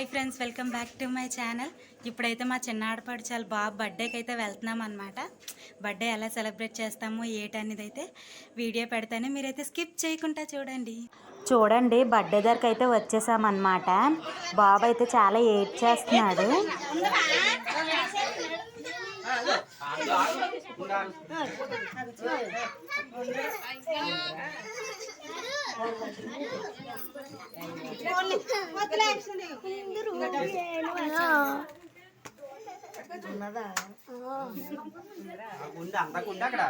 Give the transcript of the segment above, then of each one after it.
Hi friends welcome back to my channel. ఇప్పుడైతే మా చిన్న చాలా బాబు బర్త్డేకి అయితే వెళ్తున్నాం అనమాట బర్త్డే ఎలా సెలబ్రేట్ చేస్తాము ఏటనేది అయితే వీడియో పెడతాను. మీరైతే స్కిప్ చేయకుండా చూడండి. చూడండి బర్త్డే దగ్గరికి అయితే వచ్చేసామన్నమాట బాబు అయితే చాలా ఏడ్ చేస్తున్నాడు. ఉంది అందకుండా అక్కడ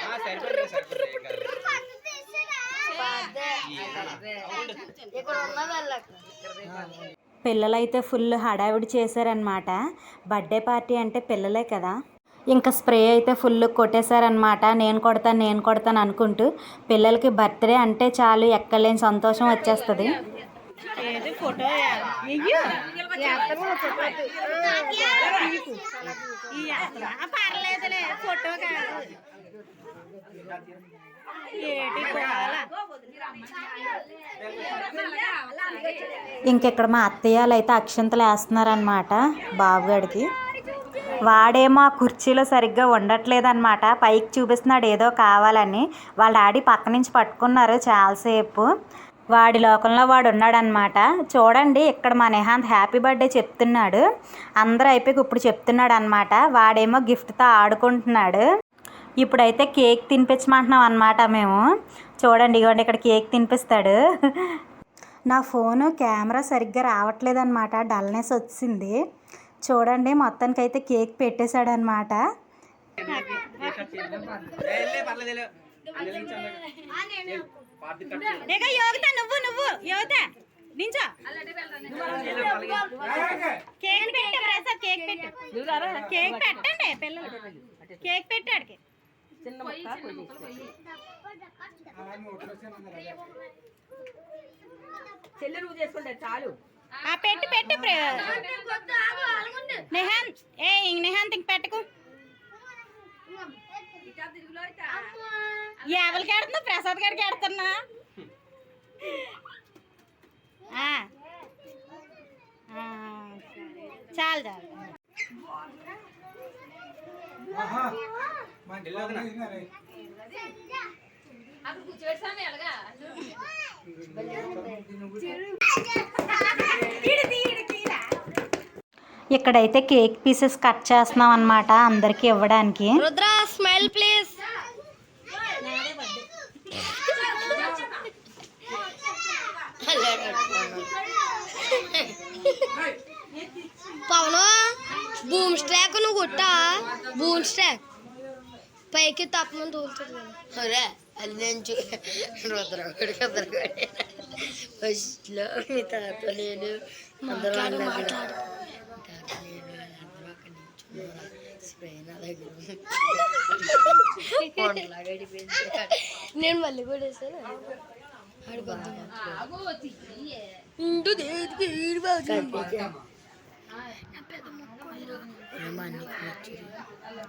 ఆ, సరిపోయింది, సరిపోయింది, ఏం కాదు. పిల్లలైతే ఫుల్ హడావిడి చేశారనమాట బర్త్డే పార్టీ అంటే పిల్లలే కదా. ఇంకా స్ప్రే అయితే ఫుల్ కొట్టేశారనమాట నేను కొడతాను నేను కొడతాను అనుకుంటూ పిల్లలకి బర్త్డే అంటే చాలు ఎక్కలేని సంతోషం వచ్చేస్తుంది. పర్లేదులే ఫోటో ఇంకెక్కడ మా అత్తయ్యలు అయితే అక్షంతలు వేస్తున్నారనమాట బాబుగాడికి. వాడేమో ఆ కుర్చీలో సరిగ్గా ఉండట్లేదన్నమాట. పైకి చూపిస్తున్నాడు ఏదో కావాలని. వాళ్ళ డాడీ పక్క నుంచి పట్టుకున్నారు చాలాసేపు. వాడి లోకంలో వాడు ఉన్నాడనమాట చూడండి ఇక్కడ మా నిహాంత్ హ్యాపీ బర్త్డే చెప్తున్నాడు. అందరూ అయిపోయి ఇప్పుడు చెప్తున్నాడు అనమాట వాడేమో గిఫ్ట్తో ఆడుకుంటున్నాడు. ఇప్పుడైతే కేక్ తినిపించమంటున్నాం అనమాట మేము. చూడండి ఇగోండి ఇక్కడ కేక్ తినిపిస్తాడు. నా ఫోను కెమెరా సరిగ్గా రావట్లేదు అనమాట డల్నెస్ వచ్చింది. చూడండి మొత్తానికి అయితే కేక్ పెట్టేశాడు అనమాట ఏ, లే, పర్లేదు, యోగిత నువ్వు నువ్వు యోగిత. నించో. కేక్ పెట్టు ప్రసాద్ కేక్ పెట్టు. కేక్ పెట్టండి పిల్లలు. కేక్ పెట్టాడికి చెల్లె నువ్వు చేసుకుంటే చాలు. ఆ పెట్టు పెట్టు నిహాంత్ ఏ నిహాంత్ ఇంక పెట్టకు. ఎవరికి ఆడుతున్నా ప్రసాద్ గారికి ఆడుతున్నా ఆ. ఆ, చాలు చాలు? ఇక్కడైతే కేక్ పీసెస్ కట్ చేస్తున్నాం అనమాట అందరికి ఇవ్వడానికి. Rudra smile please. Pawan boom స్ట్రాక్ నువ్వు కొట్టా బూమ్ స్ట్రాక్ పైకి తప్పమని తోలుతుంది అరే అది నేను చూ రుద్ర ఫస్ట్లో మీ తాత నేను అందరూ మాట్లాడు నేను మళ్ళీ కూడా వేసాను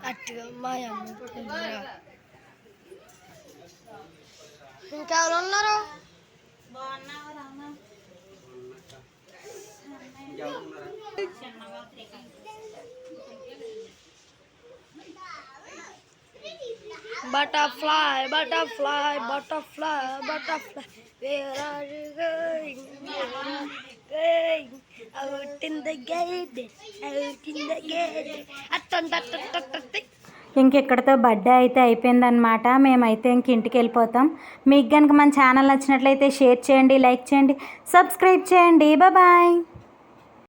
అట్టుగా మా అమ్మ ఇంకెవరు ఉన్నారు? Butterfly, butterfly, butterfly, butterfly. Where are you going? Going out in the garden, out in the garden. ఇక్కడతో బర్త్డే అయితే అయిపోయిందనమాట మేమైతే ఇంక ఇంటికి వెళ్ళిపోతాం మీకు కనుక మన ఛానల్ నచ్చినట్లయితే షేర్ చేయండి లైక్ చేయండి సబ్స్క్రైబ్ చేయండి బాయ్